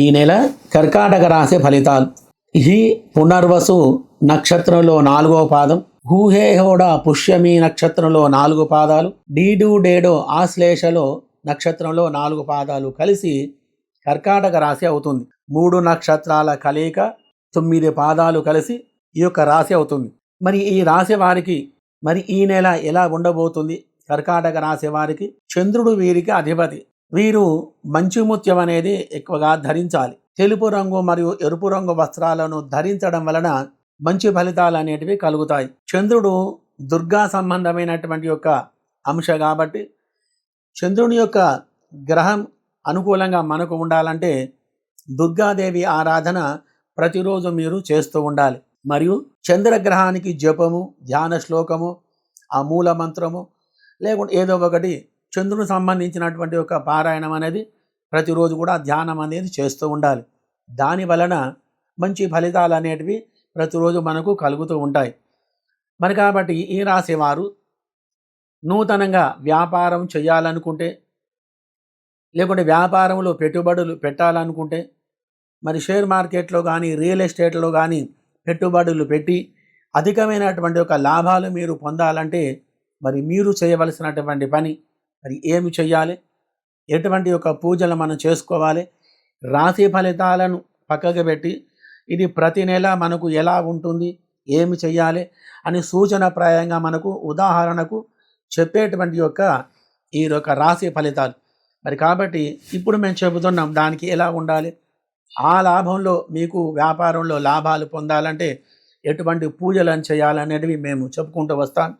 ఈ నెల కర్కాటక రాశి ఫలితాలు. ఈ పునర్వసు నక్షత్రంలో నాలుగో పాదం హూహేహోడ పుష్యమి నక్షత్రంలో నాలుగు పాదాలు డీడు డేడో ఆశ్లేషలో నక్షత్రంలో నాలుగు పాదాలు కలిసి కర్కాటక రాశి అవుతుంది. మూడు నక్షత్రాల కలయిక తొమ్మిది పాదాలు కలిసి ఈ యొక్క రాశి అవుతుంది. మరి ఈ రాశి వారికి మరి ఈ నెల ఎలా ఉండబోతుంది? కర్కాటక రాశి వారికి చంద్రుడు వీరికి అధిపతి. వీరు మంచి ముత్యం అనేది ఎక్కువగా ధరించాలి. తెలుపు రంగు మరియు ఎరుపు రంగు వస్త్రాలను ధరించడం వలన మంచి ఫలితాలు అనేటివి కలుగుతాయి. చంద్రుడు దుర్గా సంబంధమైనటువంటి యొక్క అంశ కాబట్టి చంద్రుని యొక్క గ్రహం అనుకూలంగా మనకు ఉండాలంటే దుర్గాదేవి ఆరాధన ప్రతిరోజు మీరు చేస్తూ ఉండాలి. మరియు చంద్రగ్రహానికి జపము ధ్యాన శ్లోకము ఆ మూల మంత్రము లేకుంటే ఏదో ఒకటి చంద్రుడు సంబంధించినటువంటి ఒక పారాయణం అనేది ప్రతిరోజు కూడా ధ్యానం అనేది చేస్తూ ఉండాలి. దాని వలన మంచి ఫలితాలు అనేటివి ప్రతిరోజు మనకు కలుగుతూ ఉంటాయి. మరి కాబట్టి ఈ రాశి వారు నూతనంగా వ్యాపారం చేయాలనుకుంటే లేకుంటే వ్యాపారంలో పెట్టుబడులు పెట్టాలనుకుంటే మరి షేర్ మార్కెట్లో కానీ రియల్ ఎస్టేట్లో కానీ పెట్టుబడులు పెట్టి అధికమైనటువంటి ఒక లాభాలు మీరు పొందాలంటే మరి మీరు చేయవలసినటువంటి పని మరి ఏమి చేయాలి ఎటువంటి ఒక పూజలు మనం చేసుకోవాలి? రాశి ఫలితాలను పక్కకు పెట్టి ఇది ప్రతి నెల మనకు ఎలా ఉంటుంది? ఏమి చేయాలి అని సూచనప్రాయంగా మనకు ఉదాహరణకు చెప్పేటువంటి యొక్క ఈ యొక్క రాశి ఫలితాలు. మరి కాబట్టి ఇప్పుడు మేము చెబుతున్నాం దానికి ఎలా ఉండాలి? ఆ లాభంలో మీకు వ్యాపారంలో లాభాలు పొందాలంటే ఎటువంటి పూజలను చేయాలనేటివి మేము చెప్పుకుంటూ వస్తాం.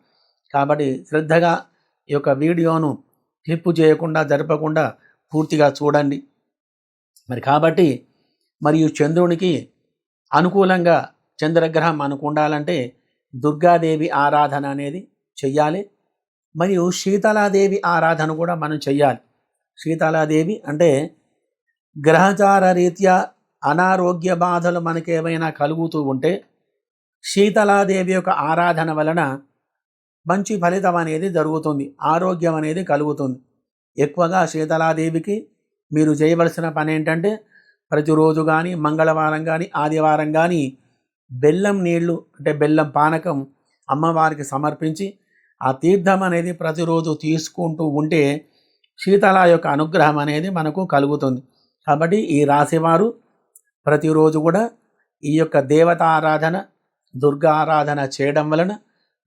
కాబట్టి శ్రద్ధగా ఈ యొక్క వీడియోను క్లిప్పు చేయకుండా జరపకుండా పూర్తిగా చూడండి. మరి కాబట్టి మరియు చంద్రునికి అనుకూలంగా చంద్రగ్రహం మనకు ఉండాలంటే దుర్గాదేవి ఆరాధన అనేది చెయ్యాలి. మరియు శీతలాదేవి ఆరాధన కూడా మనం చెయ్యాలి. శీతలాదేవి అంటే గ్రహచార రీత్యా అనారోగ్య బాధలు మనకేమైనా కలుగుతూ ఉంటే శీతలాదేవి యొక్క ఆరాధన వలన మంచి ఫలితం అనేది జరుగుతుంది. ఆరోగ్యం అనేది కలుగుతుంది. ఎక్కువగా శీతలాదేవికి మీరు చేయవలసిన పని ఏంటంటే ప్రతిరోజు కానీ మంగళవారం కానీ ఆదివారం కానీ బెల్లం నీళ్ళు అంటే బెల్లం పానకం అమ్మవారికి సమర్పించి ఆ తీర్థం అనేది ప్రతిరోజు తీసుకుంటూ ఉంటే శీతల యొక్క అనుగ్రహం అనేది మనకు కలుగుతుంది. కాబట్టి ఈ రాశివారు ప్రతిరోజు కూడా ఈ యొక్క దేవతారాధన దుర్గా ఆరాధన చేయడం వలన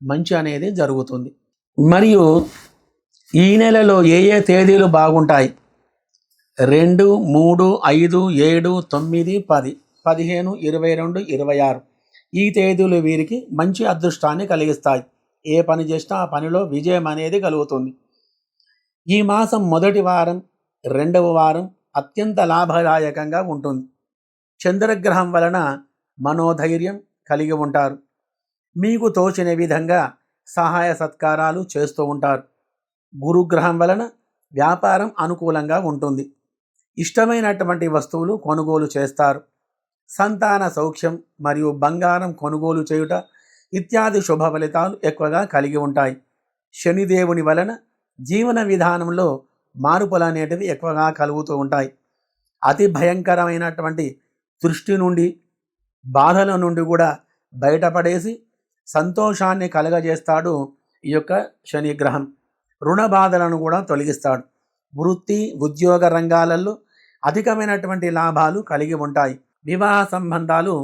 మంచి అనేది జరుగుతుంది. మరియు ఈ నెలలో ఏ ఏ తేదీలు బాగుంటాయి? రెండు మూడు ఐదు ఏడు తొమ్మిది పది పదిహేను ఇరవై రెండు ఇరవై ఆరు. ఈ తేదీలు వీరికి మంచి అదృష్టాన్ని కలిగిస్తాయి. ఏ పని చేసినా ఆ పనిలో విజయం అనేది కలుగుతుంది. ఈ మాసం మొదటి వారం రెండవ వారం అత్యంత లాభదాయకంగా ఉంటుంది. చంద్రగ్రహం వలన మనోధైర్యం కలిగి ఉంటారు. మీకు తోచిన విధంగా సహాయ సత్కారాలు చేస్తూ ఉంటారు. గురుగ్రహం వలన వ్యాపారం అనుకూలంగా ఉంటుంది. ఇష్టమైనటువంటి వస్తువులు కొనుగోలు చేస్తారు. సంతాన సౌఖ్యం మరియు బంగారం కొనుగోలు చేయుట ఇత్యాది శుభ ఫలితాలు ఎక్కువగా కలిగి ఉంటాయి. శనిదేవుని వలన జీవన విధానంలో మార్పులు అనేటివి ఎక్కువగా కలుగుతూ ఉంటాయి. అతి భయంకరమైనటువంటి దృష్టి నుండి బాధల నుండి కూడా బయటపడేసి సంతోషాన్ని కలగజేస్తాడు ఈ యొక్క శని గ్రహం రుణ బాధలను కూడా తొలగిస్తాడు. వృత్తి ఉద్యోగ రంగాలలో అధికమైనటువంటి లాభాలు కలిగి ఉంటాయి. వివాహ సంబంధాలు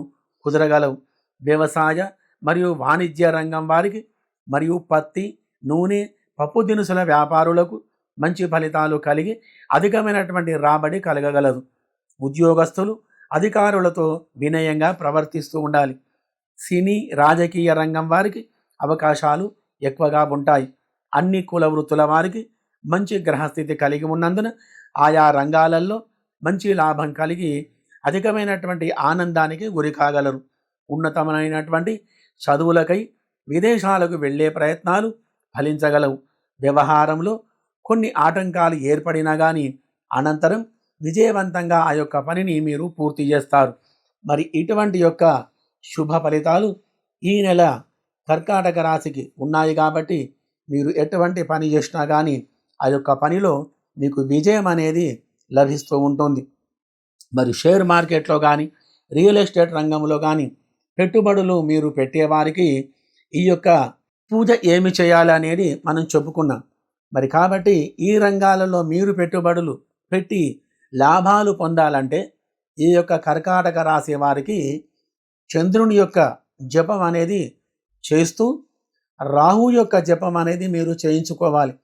కుదరగలవు. వ్యవసాయ మరియు వాణిజ్య రంగం వారికి మరియు పత్తి నూనె పప్పు దినుసుల వ్యాపారులకు మంచి ఫలితాలు కలిగి అధికమైనటువంటి రాబడి కలగగలదు. ఉద్యోగస్తులు అధికారులతో వినయంగా ప్రవర్తిస్తూ ఉండాలి. సినీ రాజకీయ రంగం వారికి అవకాశాలు ఎక్కువగా ఉంటాయి. అన్ని కుల వృత్తుల వారికి మంచి గ్రహస్థితి కలిగి ఉన్నందున ఆయా రంగాలలో మంచి లాభం కలిగి అధికమైనటువంటి ఆనందానికి గురి కాగలరు. ఉన్నతమైనటువంటి చదువులకై విదేశాలకు వెళ్ళే ప్రయత్నాలు ఫలించగలవు. వ్యవహారంలో కొన్ని ఆటంకాలు ఏర్పడినా కానీ అనంతరం విజయవంతంగా ఆ యొక్క పనిని మీరు పూర్తి చేస్తారు. మరి ఇటువంటి యొక్క శుభ ఫలితాలు ఈ నెల కర్కాటక రాశికి ఉన్నాయి కాబట్టి మీరు ఎటువంటి పని చేసినా కానీ ఆ యొక్క పనిలో మీకు విజయం అనేది లభిస్తూ ఉంటుంది. మరి షేర్ మార్కెట్లో కానీ రియల్ ఎస్టేట్ రంగంలో కానీ పెట్టుబడులు మీరు పెట్టేవారికి ఈ యొక్క పూజ ఏమి చేయాలి అనేది మనం చెప్పుకున్నాం. మరి కాబట్టి ఈ రంగాలలో మీరు పెట్టుబడులు పెట్టి లాభాలు పొందాలంటే ఈ యొక్క కర్కాటక రాశి వారికి చంద్రుని యొక్క జపం అనేది చేస్తూ రాహు యొక్క జపం అనేది మీరు చేయించుకోవాలి.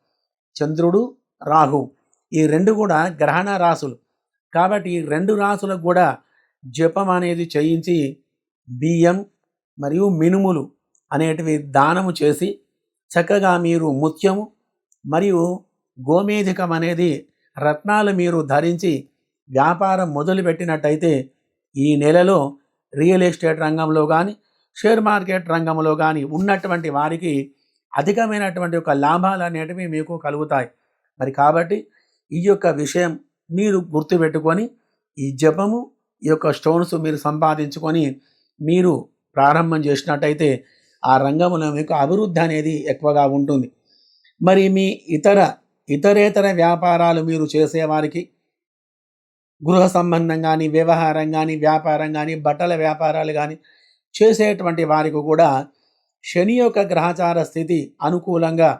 చంద్రుడు రాహు ఈ రెండు కూడా గ్రహణ రాసులు. కాబట్టి ఈ రెండు రాసులకు కూడా జపం అనేది చేయించి బియ్యం మరియు మినుములు అనేటివి దానము చేసి చక్కగా మీరు ముత్యము మరియు గోమేధికం అనేది రత్నాలు మీరు ధరించి వ్యాపారం మొదలుపెట్టినట్టయితే ఈ నెలలో రియల్ ఎస్టేట్ రంగంలో కానీ షేర్ మార్కెట్ రంగంలో కానీ ఉన్నటువంటి వారికి అధికమైనటువంటి యొక్క లాభాలు అనేటివి మీకు కలుగుతాయి. మరి కాబట్టి ఈ యొక్క విషయం మీరు గుర్తుపెట్టుకొని ఈ జపము ఈ యొక్క స్టోన్స్ మీరు సంపాదించుకొని మీరు ప్రారంభం చేసినట్టయితే ఆ రంగంలో మీకు అభివృద్ధి అనేది ఎక్కువగా ఉంటుంది. మరి మీ ఇతర ఇతరేతర వ్యాపారాలు మీరు చేసేవారికి గృహ సంబంధం కానీ వ్యవహారం కానీ వ్యాపారం కానీ బట్టల వ్యాపారాలు కానీ చేసేటువంటి వారికి కూడా శని యొక్క గ్రహచార స్థితి అనుకూలంగా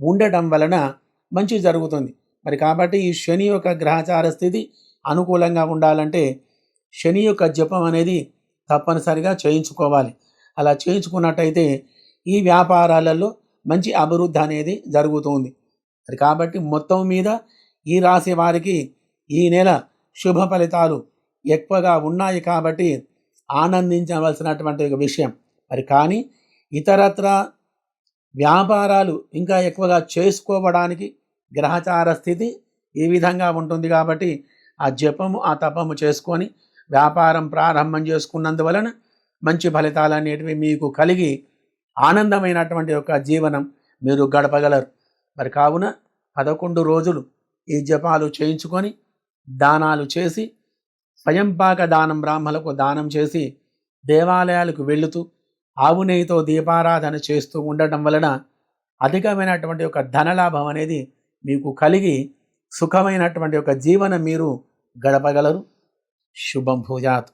ఉండటం వలన మంచి జరుగుతుంది. మరి కాబట్టి ఈ శని యొక్క గ్రహచార స్థితి అనుకూలంగా ఉండాలంటే శని యొక్క జపం అనేది తప్పనిసరిగా చేయించుకోవాలి. అలా చేయించుకున్నట్టయితే ఈ వ్యాపారాలలో మంచి అభివృద్ధి అనేది జరుగుతుంది. మరి కాబట్టి మొత్తం మీద ఈ రాశి వారికి ఈ నెల శుభ ఫలితాలు ఎక్కువగా ఉన్నాయి కాబట్టి ఆనందించవలసినటువంటి ఒక విషయం. మరి కానీ ఇతరత్ర వ్యాపారాలు ఇంకా ఎక్కువగా చేసుకోవడానికి గ్రహచార స్థితి ఈ విధంగా ఉంటుంది కాబట్టి ఆ జపము ఆ తపము చేసుకొని వ్యాపారం ప్రారంభం చేసుకున్నందువలన మంచి ఫలితాలు అనేటివి మీకు కలిగి ఆనందమైనటువంటి యొక్క జీవనం మీరు గడపగలరు. మరి కావున పదకొండు రోజులు ఈ జపాలు చేయించుకొని దానాలు చేసి స్వయంపాక దానం బ్రాహ్మలకు దానం చేసి దేవాలయాలకు వెళుతూ ఆవు నెయ్యితో దీపారాధన చేస్తూ ఉండటం వలన అధికమైనటువంటి ఒక ధనలాభం అనేది మీకు కలిగి సుఖమైనటువంటి ఒక జీవనం మీరు గడపగలరు. శుభం భూజాత్